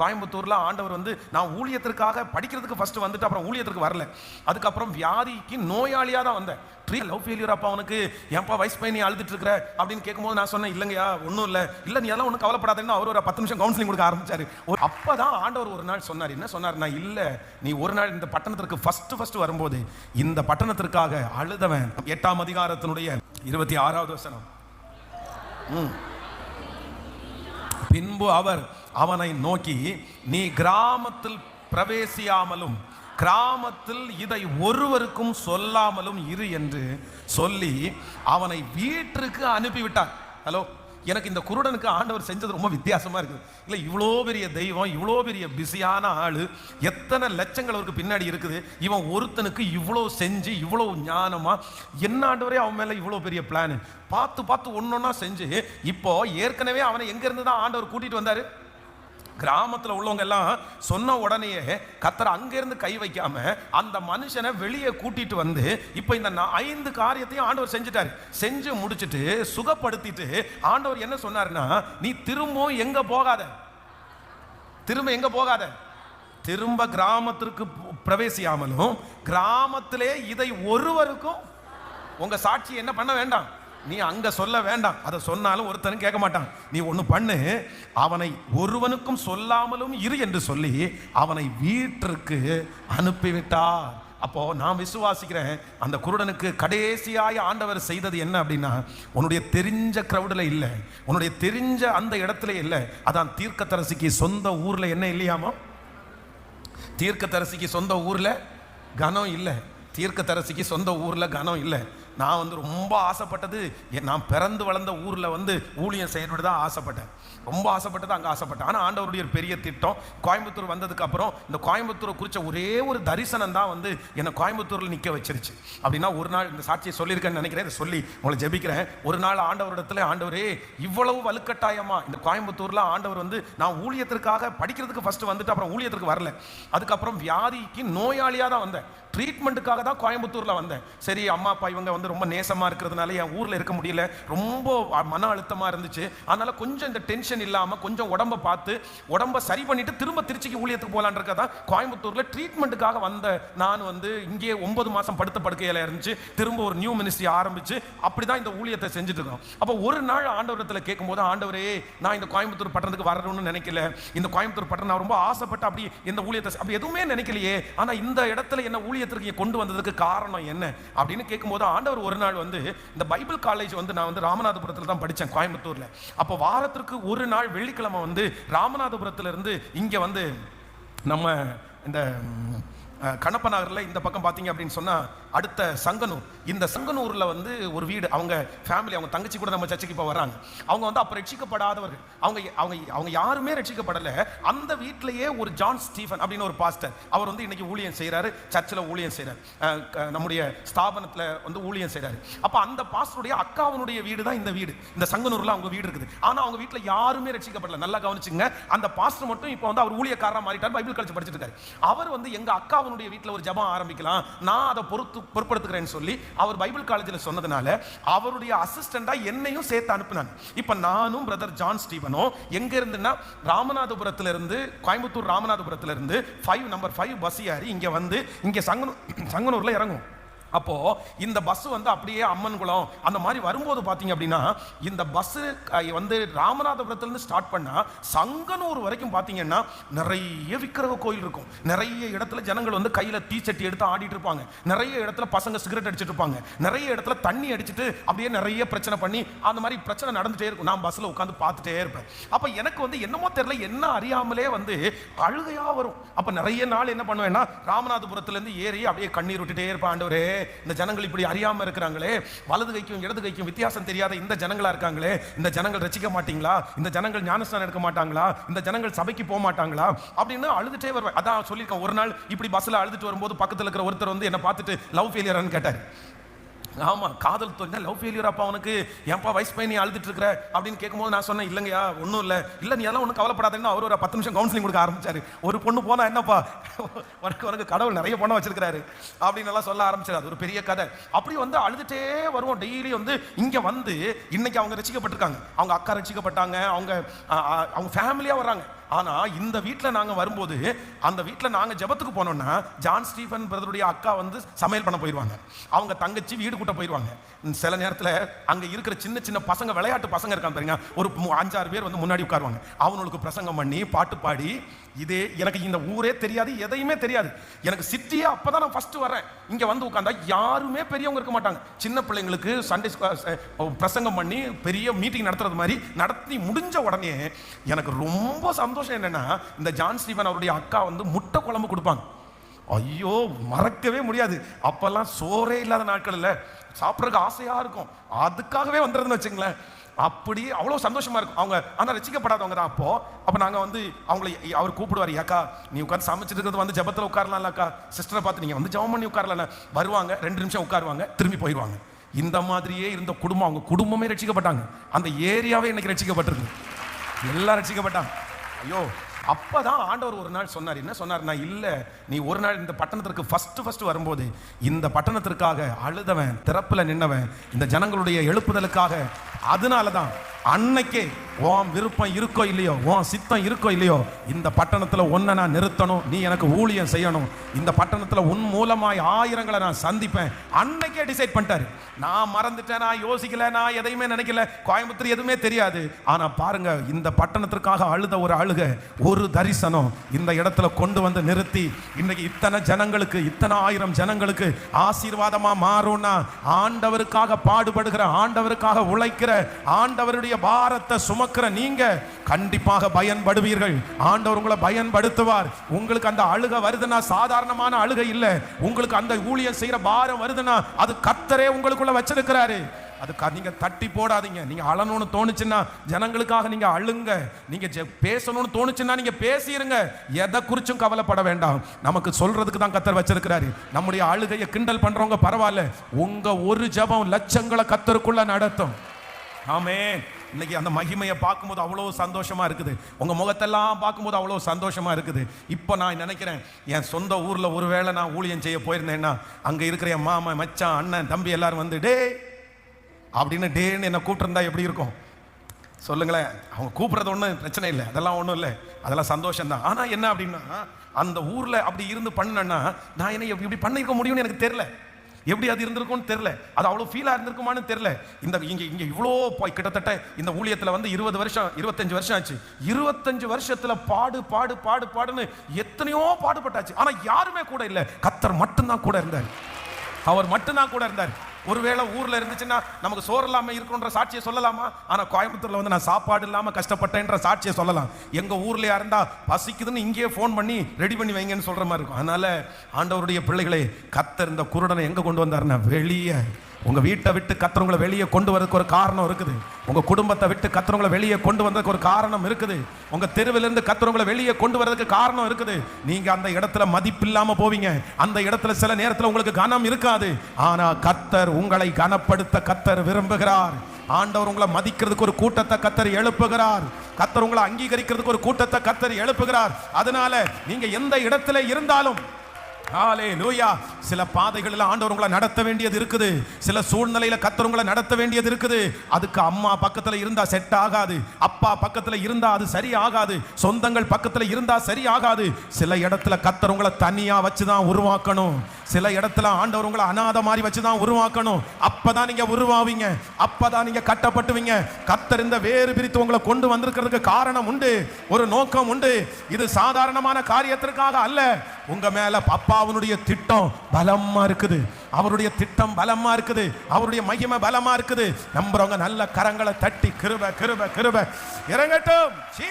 கோயம்புத்தூரில் ஆண்டவர் வந்து நான் ஊழியத்திற்காக படிக்கிறதுக்கு ஃபஸ்ட்டு வந்துட்டு அப்புறம் ஊழியத்திற்கு வரல. அதுக்கப்புறம் வியாதிக்கு நோயாளியாக தான் வந்தேன். ட்ரீ லவ் ஃபெயிலியர் அப்பா அவனுக்கு ஏன்ப்பா வயசு பையன் நீ அழுதுட்டு இருக்கிற? அப்படின்னு கேட்கும்போது நான் சொன்னேன் இல்லைங்கய்யா ஒன்றும் இல்லை. இல்லை நீ அதெல்லாம் ஒன்றும் கவலைப்படாதேன்னு அவர் ஒரு பத்து நிமிஷம் கவுன்சிலிங் கொடுக்க ஆரம்பிச்சாரு. ஒரு அப்பதான் ஆண்டவர் ஒரு நாள் சொன்னார். என்ன சொன்னார்? நான் இல்லை நீ ஒரு நாள் இந்த பட்டணத்திற்கு ஃபஸ்ட்டு ஃபஸ்ட்டு வரும்போது இந்த பட்டணத்திற்காக அழுதவன். எட்டாம் அதிகாரத்தினுடைய இருபத்தி ஆறாவது வசனம். ம். பின்பு அவர் அவனை நோக்கி நீ கிராமத்தில் பிரவேசியாமலும் கிராமத்தில் இதை ஒருவருக்கும் சொல்லாமலும் இரு என்று சொல்லி அவனை வீட்டிற்கு அனுப்பிவிட்டார். ஹலோ எனக்கு இந்த குருடனுக்கு ஆண்டவர் செஞ்சது ரொம்ப வித்தியாசமாக இருக்குது. இல்லை இவ்வளோ பெரிய தெய்வம் இவ்வளோ பெரிய பிஸியான ஆள் எத்தனை லட்சங்கள் அவருக்கு பின்னாடி இருக்குது. இவன் ஒருத்தனுக்கு இவ்வளோ செஞ்சு இவ்வளோ ஞானமாக என்ன ஆண்டவரே அவன் மேலே இவ்வளோ பெரிய பிளான் பார்த்து பார்த்து ஒன்று ஒன்றா செஞ்சு இப்போ ஏற்கனவே அவனை எங்கேருந்து தான் ஆண்டவர் கூட்டிகிட்டு வந்தார்? கிராமத்தில் உள்ளவங்க எல்லாம் சொன்ன உடனேயே கத்தர் அங்கேருந்து கை வைக்காம அந்த மனுஷனை வெளியே கூட்டிட்டு வந்து இப்போ இந்த ஐந்து காரியத்தையும் ஆண்டவர் செஞ்சுட்டாரு. செஞ்சு முடிச்சுட்டு சுகப்படுத்திட்டு ஆண்டவர் என்ன சொன்னாருன்னா நீ திரும்பவும் எங்க போகாத? திரும்ப எங்க போகாத? திரும்ப கிராமத்திற்கு பிரவேசியாமலும் கிராமத்திலே இதை ஒருவருக்கும் உங்க சாட்சி என்ன பண்ண வேண்டாம். நீ அங்க சொல்ல வேண்டாம். அதை சொன்னாலும் ஒருத்தனும் கேட்க மாட்டான். நீ ஒன்று பண்ணு. அவனை ஒருவனுக்கும் சொல்லாமலும் இரு என்று சொல்லி அவனை வீட்டிற்கு அனுப்பிவிட்டார். அப்போ நான் விசுவாசிக்கிறேன். அந்த குருடனுக்கு கடைசியாய் ஆண்டவர் செய்தது என்ன அப்படின்னா உன்னுடைய தெரிஞ்ச க்ரௌடில் இல்லை. உன்னுடைய தெரிஞ்ச அந்த இடத்துல இல்லை. அதான் தீர்க்கத்தரசிக்கு சொந்த ஊரில் என்ன இல்லையாமா? தீர்க்கத்தரசிக்கு சொந்த ஊரில் கனம் இல்லை. தீர்க்கத்தரசிக்கு சொந்த ஊரில் கனம் இல்லை. நான் வந்து ரொம்ப ஆசைப்பட்டது என் நான் பிறந்து வளர்ந்த ஊரில் வந்து ஊழியம் செய்யணும்னு தான் ஆசைப்பட்டேன். ரொம்ப ஆசைப்பட்டது அங்கே ஆசைப்பட்டேன். ஆனால் ஆண்டவருடைய பெரிய திட்டம் கோயம்புத்தூர் வந்ததுக்கு அப்புறம் இந்த கோயம்புத்தூரை குறித்த ஒரே ஒரு தரிசனம் தான் வந்து என்னை கோயம்புத்தூரில் நிற்க வச்சிருச்சு. அப்படின்னா ஒரு நாள் இந்த சாட்சியை சொல்லியிருக்கேன்னு நினைக்கிறேன். இதை சொல்லி உங்களை ஜெபிக்கிறேன். ஒரு நாள் ஆண்டவரிடத்துல ஆண்டவரே இவ்வளவு வலுக்கட்டாயமா இந்த கோயம்புத்தூரில் ஆண்டவர் வந்து நான் ஊழியத்திற்காக படிக்கிறதுக்கு ஃபஸ்ட்டு வந்துட்டு அப்புறம் ஊழியத்திற்கு வரல. அதுக்கப்புறம் வியாதிக்கு நோயாளியாக தான் வந்தேன். ட்ரீட்மெண்ட்டுக்காக தான் கோயம்புத்தூரில் வந்தேன். சரி அம்மா அப்பா இவங்க வந்து ரொம்ப நேசமாக இருக்கிறதுனால என் ஊரில் இருக்க முடியல. ரொம்ப மன அழுத்தமாக இருந்துச்சு. அதனால் கொஞ்சம் இந்த டென்ஷன் இல்லாமல் கொஞ்சம் உடம்ப பார்த்து உடம்ப சரி பண்ணிட்டு திரும்ப திருச்சிக்கு ஊழியத்துக்கு போலான் இருக்கதான் கோயம்புத்தூரில் ட்ரீட்மெண்ட்டுக்காக வந்த நான் வந்து இங்கே ஒன்பது மாதம் படுத்த படுக்கையில இருந்துச்சு. திரும்ப ஒரு நியூ மினிஸ்ட்ரி ஆரம்பிச்சு அப்படிதான் இந்த ஊழியத்தை செஞ்சுட்டு இருக்கோம். அப்போ ஒரு நாள் ஆண்டவரத்தில் கேட்கும்போது ஆண்டவரே நான் இந்த கோயம்புத்தூர் பட்டணத்துக்கு வரணும்னு நினைக்கல. இந்த கோயம்புத்தூர் பட்டணம் நான் ரொம்ப ஆசைப்பட்டு அப்படி இந்த ஊழியத்தை அப்படி எதுவுமே நினைக்கலையே. ஆனால் இந்த இடத்துல என்ன ஊழியத்தை இங்க கொண்டு வந்ததுக்கு காரணம் என்ன அப்படின்னு கேட்கும்போது ஆண்டவர் ஒரு நாள் வந்து இந்த பைபிள் காலேஜ் வந்து நான் வந்து ராமநாதபுரத்தில் தான் படித்தேன் கோயம்புத்தூரில். அப்போ வாரத்திற்கு ஒரு நாள் வெள்ளிக்கிழமை வந்து ராமநாதபுரத்துலேருந்து இங்கே வந்து நம்ம இந்த கணப்ப நகரில் இந்த பக்கம் பார்த்தீங்க அப்படின்னு சொன்னா அடுத்த சங்கனூர். இந்த சங்கனூர்ல வந்து ஒரு வீடு அவங்க ஃபேமிலி அவங்க தங்கச்சி கூட நம்ம சர்ச்சுக்கு இப்போ வர்றாங்க. அவங்க வந்து அப்போ ரட்சிக்கப்படாதவர்கள். அவங்க அவங்க அவங்க யாருமே ரட்சிக்கப்படல. அந்த வீட்டிலேயே ஒரு ஜான் ஸ்டீஃபன் அப்படின்னு ஒரு பாஸ்டர் அவர் வந்து இன்னைக்கு ஊழியம் செய்கிறாரு சர்ச்சில் ஊழியம் செய்கிறார் நம்முடைய ஸ்தாபனத்துல வந்து ஊழியம் செய்கிறாரு அப்ப அந்த பாஸ்டருடைய அக்காவனுடைய வீடு தான் இந்த வீடு. இந்த சங்கனூர்ல அவங்க வீடு இருக்குது. ஆனா அவங்க வீட்டில் யாருமே ரட்சிக்கப்படல. நல்லா கவனிச்சுங்க அந்த பாஸ்டர் மட்டும் இப்போ வந்து அவர் ஊழியக்காரராக மாறிட்டார் பைபிள் கழிச்சு படிச்சிருக்காரு அவர் வந்து எங்க அக்காவனுடைய வீட்டில் ஒரு ஜெபம் ஆரம்பிக்கலாம். நான் அதை பொறுத்து பொறுப்படுத்துக்கிறேன்னு சொல்லி அவர் பைபிள் காலேஜில் சொன்னதுனால அவருடைய அசிஸ்டண்டா என்னையும் சேர்த்து அனுப்புனாங்க. இப்போ நானும் பிரதர் ஜான் ஸ்டீவனும் எங்கே இருந்துன்னா ராமநாதபுரத்துல இருந்து கோயம்புத்தூர் ராமநாதபுரத்துல இருந்து ஃபைவ் நம்பர் ஃபைவ் பஸ் ஏறி இங்கே வந்து இங்கே சங்கனூர் சங்கனூரில் இறங்கும் அப்போ இந்த பஸ் வந்து அப்படியே அம்மன் குளம் அந்த மாதிரி வரும்போது பார்த்தீங்க அப்படின்னா இந்த பஸ் வந்து ராமநாதபுரத்துலேருந்து ஸ்டார்ட் பண்ணால் சங்கனூர் வரைக்கும் பார்த்தீங்கன்னா நிறைய விக்கிரக கோயில் இருக்கும். நிறைய இடத்துல ஜனங்கள் வந்து கையில் தீச்சட்டி எடுத்து ஆடிட்டு இருப்பாங்க. நிறைய இடத்துல பசங்க சிகரெட் அடிச்சிட்டு இருப்பாங்க. நிறைய இடத்துல தண்ணி அடிச்சுட்டு அப்படியே நிறைய பிரச்சனை பண்ணி அந்த மாதிரி பிரச்சனை நடந்துகிட்டே இருக்கும். நான் பஸ்ஸில் உட்காந்து பார்த்துட்டே இருப்பேன். அப்போ எனக்கு வந்து என்னமோ தெரியல என்ன அறியாமலே வந்து அழுகையாக வரும். அப்போ நிறைய நாள் என்ன பண்ணுவேன்னா ராமநாதபுரத்துலேருந்து ஏறி அப்படியே கண்ணீர் விட்டுட்டே இருப்பேன் ஆண்டவரே. இந்த ஜனங்கள் இப்படி அறியாம இருக்கிறாங்களே? வலது கைக்கும் இடது கைக்கும் வித்தியாசம் தெரியாத இந்த ஜனங்களா இருக்காங்களே? இந்த ஜனங்கள் ரசிக்க மாட்டீங்களா? இந்த ஜனங்கள் ஞானஸ்தானம் எடுக்க மாட்டாங்களா? இந்த ஜனங்கள் சபைக்கு போக மாட்டாங்களா? அப்படின்னு அழுதுட்டே வருவேன். அதான் சொல்லியிருக்கேன். ஒரு நாள் இப்படி பஸ்ல அழுதுட்டு வரும்போது பக்கத்துல இருக்கிற ஒருத்தர் வந்து என்ன பார்த்துட்டு லவ் ஃபெயிலியர்னு கேட்டார். ஆமாம் காதல் தோல்வி லவ் ஃபெயிலியர் அப்பா அவனுக்கு ஏன்ப்பா வயசு பையன் நீ அழுதுட்டு இருக்கிற? அப்படின்னு கேட்கும்போது நான் சொன்னேன் இல்லைங்கய்யா ஒன்றும் இல்லை. இல்லை நீ எல்லாம் ஒன்றும் கவலைப்படாதேன்னு அவர் ஒரு பத்து நிமிஷம் கவுன்சிலிங் கொடுக்க ஆரம்பிச்சாரு. ஒரு பொண்ணு போனால் என்னப்பா? உனக்கு உனக்கு கடவுள் நிறைய பொண்ணை வச்சிருக்கிறாரு. அப்படின்னு எல்லாம் சொல்ல ஆரம்பிச்சாரு. அது ஒரு பெரிய கதை. அப்படி வந்து அழுதுட்டே வருவோம். டெய்லி வந்து இங்கே வந்து இன்னைக்கு அவங்க ரசிக்கப்பட்டிருக்காங்க. அவங்க அக்கா ரசிக்கப்பட்டாங்க. அவங்க அவங்க ஃபேமிலியாக வர்றாங்க. ஆனால் இந்த வீட்டில் நாங்கள் வரும்போது அந்த வீட்டில் நாங்கள் ஜெபத்துக்கு போனோம்னா ஜான் ஸ்டீஃபன் பிரதருடைய அக்கா வந்து சமையல் பண்ண போயிடுவாங்க அவங்க தங்கச்சி வீடு கூட்ட போயிடுவாங்க சில நேரத்தில் அங்கே இருக்கிற சின்ன சின்ன பசங்க விளையாட்டு பசங்க இருக்காங்க பாருங்க. ஒரு அஞ்சாறு பேர் வந்து முன்னாடி உட்காருவாங்க. அவங்களுக்கு பிரசங்கம் பண்ணி பாட்டு பாடி இதே எனக்கு இந்த ஊரே தெரியாது எதையுமே தெரியாது. எனக்கு சிட்டியே அப்பதான் நான் ஃபஸ்ட்டு வரேன் இங்கே வந்து உட்காந்தா யாருமே பெரியவங்க இருக்க மாட்டாங்க. சின்ன பிள்ளைங்களுக்கு சண்டே பிரசங்கம் பண்ணி பெரிய மீட்டிங் நடத்துறது மாதிரி நடத்தி முடிஞ்ச உடனே எனக்கு ரொம்ப சந்தோஷம். என்னன்னா இந்த ஜான் ஸ்டீவன் அவருடைய அக்கா வந்து முட்டை குழம்பு கொடுப்பாங்க. ஐயோ மறக்கவே முடியாது. அப்போல்லாம் சோறே இல்லாத நாட்கள் இல்லை சாப்பிட்றதுக்கு ஆசையாக இருக்கும். அதுக்காகவே வந்துடுதுன்னு வச்சுங்களேன் அப்படி அவ்வளோ சந்தோஷமா இருக்கும். அவங்க ஆனால் ரசிக்கப்படாதவங்க தான் அப்போ. அப்போ நாங்கள் வந்து அவங்களை அவர் கூப்பிடுவார் அக்கா நீ உட்காந்து சமைச்சிட்டு இருக்கிறது வந்து ஜபத்தில் உட்காரலாம்ல அக்கா. சிஸ்டரை பார்த்து நீங்கள் வந்து ஜபம் பண்ணி உட்காரல வருவாங்க ரெண்டு நிமிஷம் உட்காருவாங்க திரும்பி போயிடுவாங்க இந்த மாதிரியே இருந்த குடும்பம் அவங்க குடும்பமே ரசிக்கப்பட்டாங்க. அந்த ஏரியாவே இன்னைக்கு ரசிக்கப்பட்டிருக்கு. எல்லாம் ரசிக்கப்பட்டாங்க. ஐயோ அப்பதான் ஆண்டவர் ஒரு நாள் சொன்னார். என்ன சொன்னார் நான் நீ ஒரு நாள் இந்த பட்டணத்திற்கு ஃபர்ஸ்ட் ஃபர்ஸ்ட் வரும்போது இந்த பட்டணத்திற்காக அழுதவன் திறப்பில் நின்னவன் இந்த ஜனங்களுடைய எழுப்புதலுக்காக அதனால தான் அன்னைக்கே உன் விருப்பம் இருக்கோ இல்லையோ உன் சித்தம் இருக்கோ இல்லையோ இந்த பட்டணத்தில் ஒன்றை நான் நிறுத்தணும் நீ எனக்கு ஊழியம் செய்யணும். இந்த பட்டணத்தில் உன் மூலமாய் ஆயிரங்களை நான் சந்திப்பேன். அன்னைக்கே டிசைட் பண்ணிட்டாரு. நான் மறந்துட்டேன் நான் யோசிக்கல நான் எதையுமே நினைக்கல. கோயம்புத்தூர் எதுவுமே தெரியாது. ஆனால் பாருங்க இந்த பட்டணத்திற்காக அழுத ஒரு அழுக ஒரு தரிசனம் இந்த இடத்துல கொண்டு வந்து நிறுத்தி இன்னைக்கு இத்தனை ஜனங்களுக்கு இத்தனை ஆயிரம் ஜனங்களுக்கு ஆசீர்வாதமாக மாறும்னா ஆண்டவருக்காக பாடுபடுகிற ஆண்டவருக்காக உழைக்கிற ஆண்டவருடைய பாரத்தை சுமக்கிற நீங்க கண்டிப்பாக பயன்படுவீர்கள். ஆண்டவர் உங்களை பயன்படுத்துவார். உங்களுக்கு அந்த அழுக வருதுன்னா சாதாரணமான அழுகை இல்லை. உங்களுக்கு அந்த ஊழியம் செய்யற பாரம் வருதுன்னா அது கத்தரே உங்களுக்குள்ள வச்சிருக்கிறாரு. அது க- நீங்க தட்டி போடாதீங்க. நீங்க அழணும்னு தோணுச்சுன்னா ஜனங்களுக்காக நீங்க அழுங்க. நீங்க ஜெ- பேசணும்னு தோணுச்சுன்னா நீங்க பேசிடுங்க எதை குறிச்சும் கவலைப்பட வேண்டாம். நமக்கு சொல்றதுக்கு தான் கத்தர் வச்சிருக்கிறாரு. நம்முடைய அழுகையை கிண்டல் பண்றவங்க பரவாயில்ல. உங்க ஒரு ஜெபம் லட்சங்களை கத்தருக்குள்ள நடத்தும். ஆமே இன்னைக்கு அந்த மகிமையை பார்க்கும்போது அவ்வளோ சந்தோஷமா இருக்குது. உங்கள் முகத்தெல்லாம் பார்க்கும்போது அவ்வளோ சந்தோஷமா இருக்குது. இப்போ நான் நினைக்கிறேன் என் சொந்த ஊர்ல ஒருவேளை நான் ஊழியம் செய்ய போயிருந்தேன்னா அங்கே இருக்கிற என் மாமா மச்சான் அண்ணன் தம்பி எல்லாரும் வந்து டே அப்படின்னு டேன்னு என்னை கூப்பிட்டுருந்தா எப்படி இருக்கும்? சொல்லுங்களேன். அவங்க கூப்பிடுறது ஒன்றும் பிரச்சனை இல்லை. அதெல்லாம் ஒன்றும் இல்லை. அதெல்லாம் சந்தோஷம்தான். ஆனால் என்ன அப்படின்னா அந்த ஊரில் அப்படி இருந்து பண்ணேன்னா நான் என்ன இப்படி பண்ணிருக்க முடியும்னு எனக்கு தெரில எப்படி அது இருந்திருக்கும்னு தெரில அது அவ்வளோ ஃபீலாக இருந்திருக்குமான்னு தெரில இந்த இங்கே இங்கே இவ்வளோ போய் கிட்டத்தட்ட இந்த ஊழியத்தில் வந்து இருபது வருஷம் இருபத்தஞ்சு வருஷம் ஆச்சு. இருபத்தஞ்சு வருஷத்தில் பாடு பாடு பாடு பாடுன்னு எத்தனையோ பாடுபட்டாச்சு. ஆனால் யாருமே கூட இல்லை. கத்தர் மட்டும்தான் கூட இருந்தார். அவர் மட்டும்தான் கூட இருந்தார். ஒருவேளை ஊரில் இருந்துச்சுன்னா நமக்கு சோறு இல்லாமல் இருக்கணுன்ற சாட்சியை சொல்லலாமா? ஆனால் கோயம்புத்தூரில் வந்து நான் சாப்பாடு இல்லாமல் கஷ்டப்பட்டேன்ற சாட்சியை சொல்லலாம். எங்கள் ஊரில் இருந்தால் பசிக்குதுன்னு இங்கேயே ஃபோன் பண்ணி ரெடி பண்ணி வைங்கன்னு சொல்கிற மாதிரி இருக்கும். அதனால் ஆண்டவருடைய பிள்ளைகளை கத்தர் இந்த குருடனை எங்கே கொண்டு வந்தாருன்னா வெளியே உங்கள் வீட்டை விட்டு கத்துறவங்களை வெளியே கொண்டு வரதுக்கு ஒரு காரணம் இருக்குது. உங்கள் குடும்பத்தை விட்டு கத்துறவங்களை வெளியே கொண்டு வந்ததுக்கு ஒரு காரணம் இருக்குது. உங்கள் தெருவிலேருந்து கத்துறவங்களை வெளியே கொண்டு வரதுக்கு காரணம் இருக்குது. நீங்கள் அந்த இடத்துல மதிப்பில்லாமல் போவீங்க. அந்த இடத்துல சில நேரத்தில் உங்களுக்கு கனம் இருக்காது. ஆனால் கத்தர் உங்களை கனப்படுத்த கத்தர் விரும்புகிறார். ஆண்டவர் உங்களை மதிக்கிறதுக்கு ஒரு கூட்டத்தை கத்தர் எழுப்புகிறார். கத்தர் உங்களை அங்கீகரிக்கிறதுக்கு ஒரு கூட்டத்தை கத்தர் எழுப்புகிறார். அதனால நீங்க எந்த இடத்துல இருந்தாலும் ஹalleluya. சில பாதைகளில் ஆண்டவர் உங்களை நடத்த வேண்டியது இருக்குது. சில சூழ்நிலையில் கத்தர் உங்களை நடத்த வேண்டியது இருக்குது. அதுக்கு அம்மா பக்கத்தில் இருந்தால் செட் ஆகாது. அப்பா பக்கத்தில் இருந்தால் அது சரி ஆகாது சொந்தங்கள் பக்கத்தில் இருந்தால் சரி ஆகாது சில இடத்துல கத்தர் உங்களை தனியாக வச்சு தான் உருவாக்கணும். சில இடத்துல ஆண்டவர் உங்களை அனாத மாதிரி வச்சு தான் உருவாக்கணும். அப்போ தான் நீங்கள் உருவாவீங்க. அப்பதான் நீங்கள் கட்டப்பட்டுவீங்க. கத்தர் இந்த வேறு பிரித்து உங்களை கொண்டு வந்திருக்கிறதுக்கு காரணம் உண்டு. ஒரு நோக்கம் உண்டு. இது சாதாரணமான காரியத்திற்காக அல்ல. உங்க மேல அப்பாவுடைய திட்டம் பலமா இருக்குது. அவருடைய திட்டம் பலமா இருக்குது. அவருடைய மகிமை பலமா இருக்குது. நம்புறவங்க நல்ல கரங்களை தட்டி கிருப கிருப கிருப. இறங்கட்டும். சீ